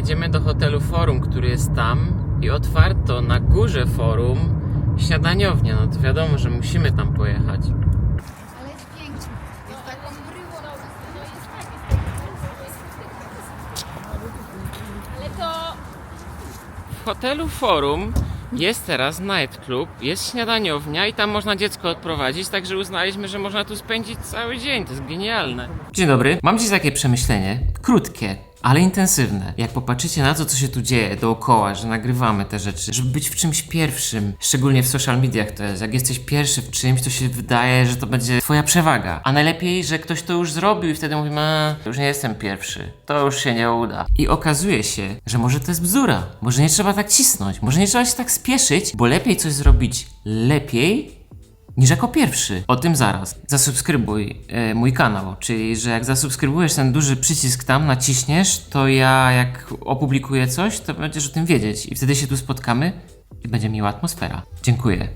jedziemy do hotelu Forum, który jest tam i otwarto na górze Forum śniadaniownia. No to wiadomo, że musimy tam pojechać. Ale jest pięknie. Jest taką bryłą. Ale to W hotelu Forum jest teraz nightclub, jest śniadaniownia i tam można dziecko odprowadzić, także uznaliśmy, że można tu spędzić cały dzień. To jest genialne. Dzień dobry. Mam dziś takie przemyślenie, krótkie, ale intensywne. Jak popatrzycie na to, co się tu dzieje dookoła, że nagrywamy te rzeczy, żeby być w czymś pierwszym, szczególnie w social mediach to jest. Jak jesteś pierwszy w czymś, to się wydaje, że to będzie twoja przewaga. A najlepiej, że ktoś to już zrobił i wtedy mówimy, a, już nie jestem pierwszy. To już się nie uda. I okazuje się, że może to jest bzdura. Może nie trzeba tak cisnąć. Może nie trzeba się tak spieszyć, bo lepiej coś zrobić lepiej niż jako pierwszy. O tym zaraz. Zasubskrybuj e, mój kanał, czyli że jak zasubskrybujesz ten duży przycisk tam, naciśniesz, to ja jak opublikuję coś, to będziesz o tym wiedzieć i wtedy się tu spotkamy i będzie miła atmosfera. Dziękuję.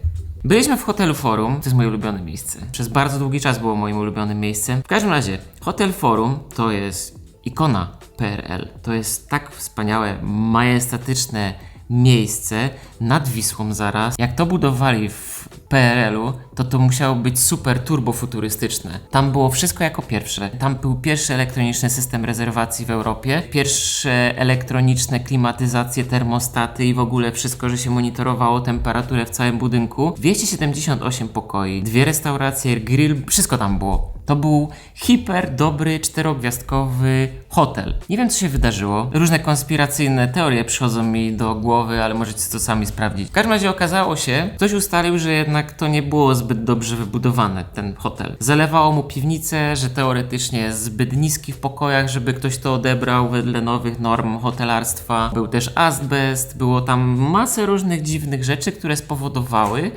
Byliśmy w hotelu Forum, to jest moje ulubione miejsce. Przez bardzo długi czas było moim ulubionym miejscem. W każdym razie, hotel Forum to jest ikona PRL. To jest tak wspaniałe, majestatyczne miejsce nad Wisłą zaraz. Jak to budowali w PRL-u, to to musiało być super turbofuturystyczne. Tam było wszystko jako pierwsze. Tam był pierwszy elektroniczny system rezerwacji w Europie, pierwsze elektroniczne klimatyzacje, termostaty i w ogóle wszystko, że się monitorowało temperaturę w całym budynku. 278 pokoi, dwie restauracje, grill, wszystko tam było. To był hiper dobry, czterogwiazdkowy hotel. Nie wiem, co się wydarzyło. Różne konspiracyjne teorie przychodzą mi do głowy, ale możecie to sami sprawdzić. W każdym razie okazało się, ktoś ustalił, że jednak to nie było zbyt dobrze wybudowane, ten hotel. Zalewało mu piwnicę, że teoretycznie jest zbyt niski w pokojach, żeby ktoś to odebrał wedle nowych norm hotelarstwa. Był też azbest, było tam masę różnych dziwnych rzeczy, które spowodowały,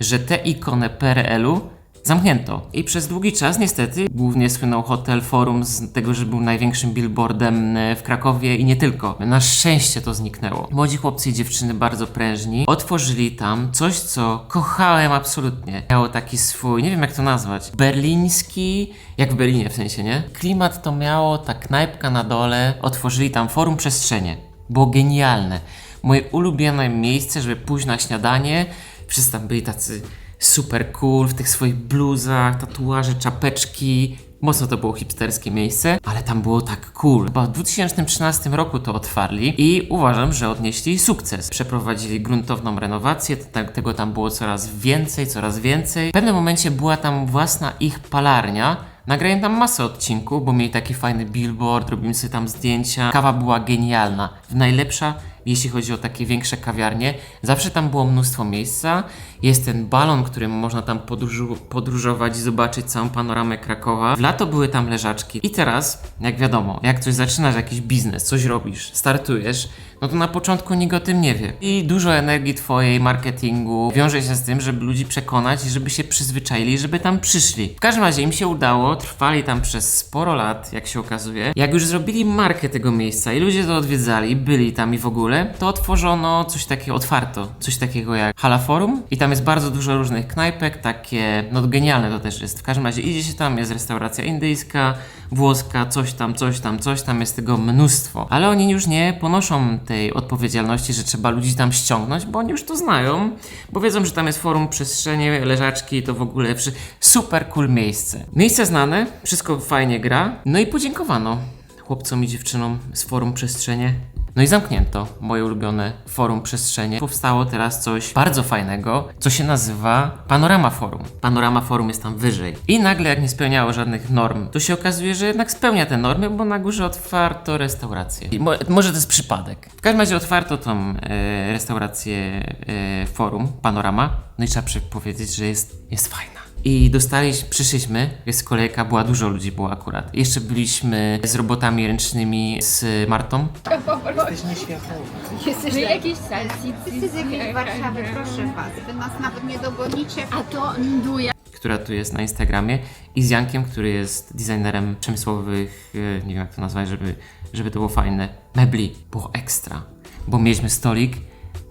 że tę ikonę PRL-u zamknięto. I przez długi czas niestety głównie słynął hotel Forum z tego, że był największym billboardem e, w Krakowie i nie tylko. Na szczęście to zniknęło. Młodzi chłopcy i dziewczyny bardzo prężni otworzyli tam coś, co kochałem absolutnie. Miało taki swój, nie wiem jak to nazwać, berliński, jak w Berlinie w sensie, nie? Klimat to miało, ta knajpka na dole, otworzyli tam Forum Przestrzenie. Było genialne. Moje ulubione miejsce, żeby pójść na śniadanie. Wszyscy tam byli tacy super cool w tych swoich bluzach, tatuaże, czapeczki. Mocno to było hipsterskie miejsce, ale tam było tak cool. Chyba w 2013 roku to otwarli i uważam, że odnieśli sukces. Przeprowadzili gruntowną renowację, tak- tego tam było coraz więcej, coraz więcej. W pewnym momencie była tam własna ich palarnia, Nagrałem tam masę odcinków, bo mieli taki fajny billboard, robimy sobie tam zdjęcia. Kawa była genialna. Najlepsza, jeśli chodzi o takie większe kawiarnie. Zawsze tam było mnóstwo miejsca. Jest ten balon, którym można tam podróżu- podróżować i zobaczyć całą panoramę Krakowa. W lato były tam leżaczki. I teraz, jak wiadomo, jak coś zaczynasz, jakiś biznes, coś robisz, startujesz, no to na początku nikt o tym nie wie. I dużo energii twojej, marketingu wiąże się z tym, żeby ludzi przekonać i żeby się przyzwyczaili, żeby tam przyszli. W każdym razie im się udało, trwali tam przez sporo lat, jak się okazuje. Jak już zrobili markę tego miejsca i ludzie to odwiedzali, byli tam i w ogóle, to otworzono coś takiego, otwarto, coś takiego jak Hala Forum i tam jest bardzo dużo różnych knajpek, takie, no genialne to też jest. W każdym razie idzie się tam, jest restauracja indyjska, włoska, coś tam, coś tam, coś tam, jest tego mnóstwo. Ale oni już nie ponoszą tej odpowiedzialności, że trzeba ludzi tam ściągnąć, bo oni już to znają, bo wiedzą, że tam jest forum, przestrzenie, leżaczki, to w ogóle super cool miejsce. Miejsce znane, wszystko fajnie gra, no i podziękowano chłopcom i dziewczynom z forum Przestrzenie. No i zamknięto moje ulubione forum Przestrzenie. Powstało teraz coś bardzo fajnego, co się nazywa Panorama Forum. Panorama Forum jest tam wyżej. I nagle, jak nie spełniało żadnych norm, to się okazuje, że jednak spełnia te normy, bo na górze otwarto restaurację. I mo może to jest przypadek. W każdym razie otwarto tą e, restaurację e, Forum, Panorama. No i trzeba powiedzieć, że jest, jest fajna. I dostaliśmy, przyszliśmy, jest kolejka, była dużo ludzi było akurat. Jeszcze byliśmy z robotami ręcznymi z Martą. Jesteś tak. jakieś salsi. Ty z jakiej Warszawy, proszę was. Wy nas nawet nie dogonicie. A to nduja. która tu jest na Instagramie i z Jankiem, który jest designerem przemysłowych, e, nie wiem jak to nazwać, żeby, żeby to było fajne, mebli. Było ekstra, bo mieliśmy stolik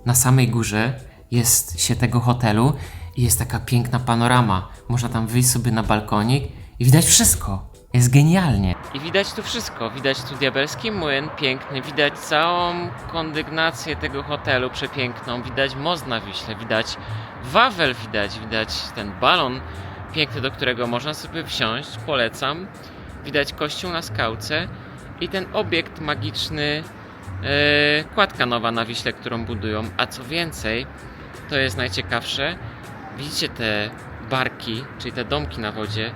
na samej górze, jest się tego hotelu i jest taka piękna panorama. Można tam wyjść sobie na balkonik i widać wszystko. Jest genialnie. I widać tu wszystko. Widać tu diabelski młyn, piękny. Widać całą kondygnację tego hotelu przepiękną. Widać most na Wiśle, widać Wawel, widać, widać ten balon piękny, do którego można sobie wsiąść. Polecam. Widać kościół na skałce i ten obiekt magiczny, e, kładka nowa na Wiśle, którą budują. A co więcej, to jest najciekawsze, widzicie te barki, czyli te domki na wodzie,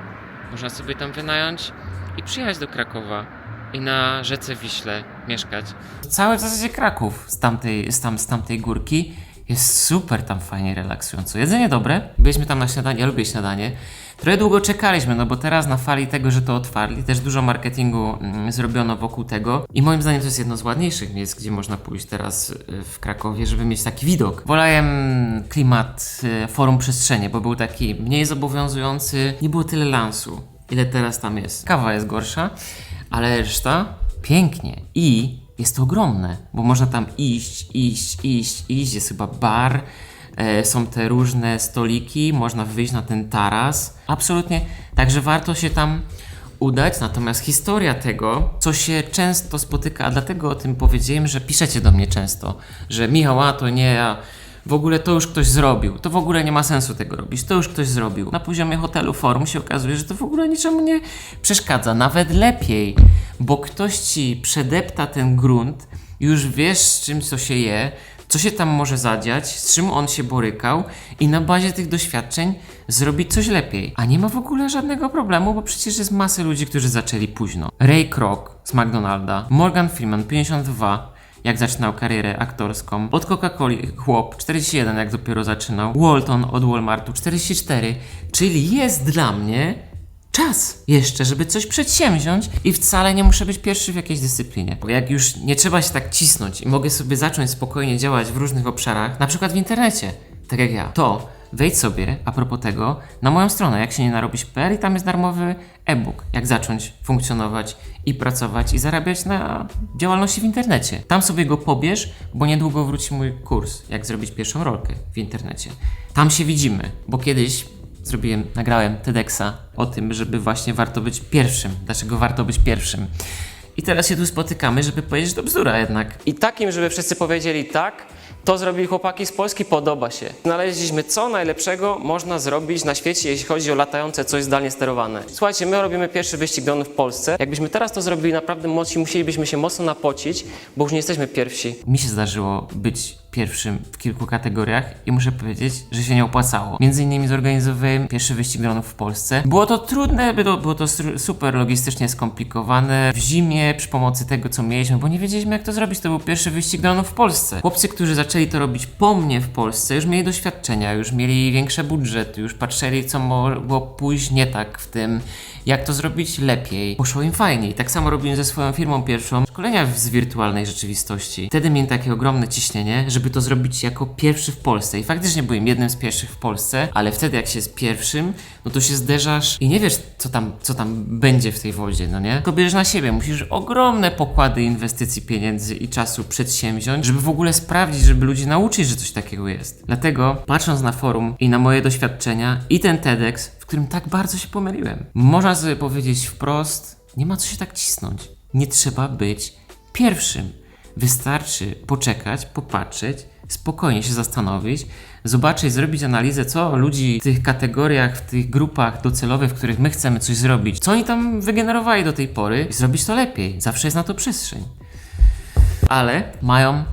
można sobie tam wynająć i przyjechać do Krakowa i na rzece Wiśle mieszkać. Cały w zasadzie Kraków z tamtej, z tam, z tamtej górki jest super tam fajnie relaksująco. Jedzenie dobre, byliśmy tam na śniadanie, ja lubię śniadanie. Trochę długo czekaliśmy, no bo teraz na fali tego, że to otwarli, też dużo marketingu mm, zrobiono wokół tego i moim zdaniem to jest jedno z ładniejszych miejsc, gdzie można pójść teraz y, w Krakowie, żeby mieć taki widok. Wolałem klimat y, Forum Przestrzenie, bo był taki mniej zobowiązujący, nie było tyle lansu, ile teraz tam jest. Kawa jest gorsza, ale reszta pięknie i jest to ogromne, bo można tam iść, iść, iść, iść, jest chyba bar, e, są te różne stoliki, można wyjść na ten taras. Absolutnie, także warto się tam udać, natomiast historia tego, co się często spotyka, a dlatego o tym powiedziałem, że piszecie do mnie często, że Michał, a to nie ja, w ogóle to już ktoś zrobił, to w ogóle nie ma sensu tego robić, to już ktoś zrobił. Na poziomie hotelu forum się okazuje, że to w ogóle niczemu nie przeszkadza, nawet lepiej, bo ktoś ci przedepta ten grunt, już wiesz z czym co się je, co się tam może zadziać, z czym on się borykał i na bazie tych doświadczeń zrobić coś lepiej. A nie ma w ogóle żadnego problemu, bo przecież jest masy ludzi, którzy zaczęli późno. Ray Kroc z McDonalda, Morgan Freeman 52, jak zaczynał karierę aktorską. Od Coca-Coli chłop 41, jak dopiero zaczynał. Walton od Walmartu 44. Czyli jest dla mnie czas jeszcze, żeby coś przedsięwziąć i wcale nie muszę być pierwszy w jakiejś dyscyplinie. Bo jak już nie trzeba się tak cisnąć i mogę sobie zacząć spokojnie działać w różnych obszarach, na przykład w internecie, tak jak ja, to wejdź sobie, a propos tego, na moją stronę, jak się nie narobisz.pl i tam jest darmowy e-book, jak zacząć funkcjonować i pracować i zarabiać na działalności w internecie. Tam sobie go pobierz, bo niedługo wróci mój kurs, jak zrobić pierwszą rolkę w internecie. Tam się widzimy, bo kiedyś zrobiłem, nagrałem TEDxa o tym, żeby właśnie warto być pierwszym. Dlaczego warto być pierwszym? I teraz się tu spotykamy, żeby powiedzieć, że to bzdura jednak. I takim, żeby wszyscy powiedzieli tak, to zrobili chłopaki z Polski, podoba się. Znaleźliśmy, co najlepszego można zrobić na świecie, jeśli chodzi o latające coś zdalnie sterowane. Słuchajcie, my robimy pierwszy wyścig dronów w Polsce. Jakbyśmy teraz to zrobili naprawdę mocno, musielibyśmy się mocno napocić, bo już nie jesteśmy pierwsi. Mi się zdarzyło być pierwszym w kilku kategoriach i muszę powiedzieć, że się nie opłacało. Między innymi zorganizowałem pierwszy wyścig dronów w Polsce. Było to trudne, było, to super logistycznie skomplikowane. W zimie przy pomocy tego, co mieliśmy, bo nie wiedzieliśmy jak to zrobić, to był pierwszy wyścig dronów w Polsce. Chłopcy, którzy zaczęli to robić po mnie w Polsce, już mieli doświadczenia, już mieli większe budżety, już patrzyli, co mogło pójść nie tak w tym, jak to zrobić lepiej. Poszło im fajniej. Tak samo robiłem ze swoją firmą pierwszą szkolenia z wirtualnej rzeczywistości. Wtedy miałem takie ogromne ciśnienie, żeby to zrobić jako pierwszy w Polsce. I faktycznie byłem jednym z pierwszych w Polsce, ale wtedy jak się jest pierwszym, no to się zderzasz i nie wiesz, co tam, co tam będzie w tej wodzie, no nie? Tylko bierzesz na siebie. Musisz ogromne pokłady inwestycji pieniędzy i czasu przedsięwziąć, żeby w ogóle sprawdzić, żeby ludzi nauczyć, że coś takiego jest. Dlatego, patrząc na forum i na moje doświadczenia i ten TEDx, w którym tak bardzo się pomyliłem, można sobie powiedzieć wprost, nie ma co się tak cisnąć. Nie trzeba być pierwszym. Wystarczy poczekać, popatrzeć, spokojnie się zastanowić, zobaczyć, zrobić analizę, co ludzi w tych kategoriach, w tych grupach docelowych, w których my chcemy coś zrobić, co oni tam wygenerowali do tej pory i zrobić to lepiej. Zawsze jest na to przestrzeń. Ale mają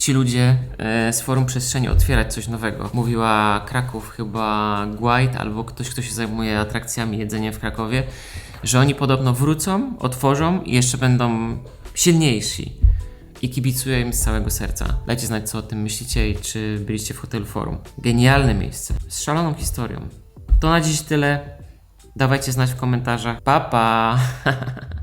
ci ludzie e, z Forum Przestrzeni otwierać coś nowego. Mówiła Kraków chyba White albo ktoś, kto się zajmuje atrakcjami, jedzeniem w Krakowie, że oni podobno wrócą, otworzą i jeszcze będą silniejsi. I kibicuję im z całego serca. Dajcie znać, co o tym myślicie i czy byliście w hotelu Forum. Genialne miejsce, z szaloną historią. To na dziś tyle. Dawajcie znać w komentarzach. Pa, pa!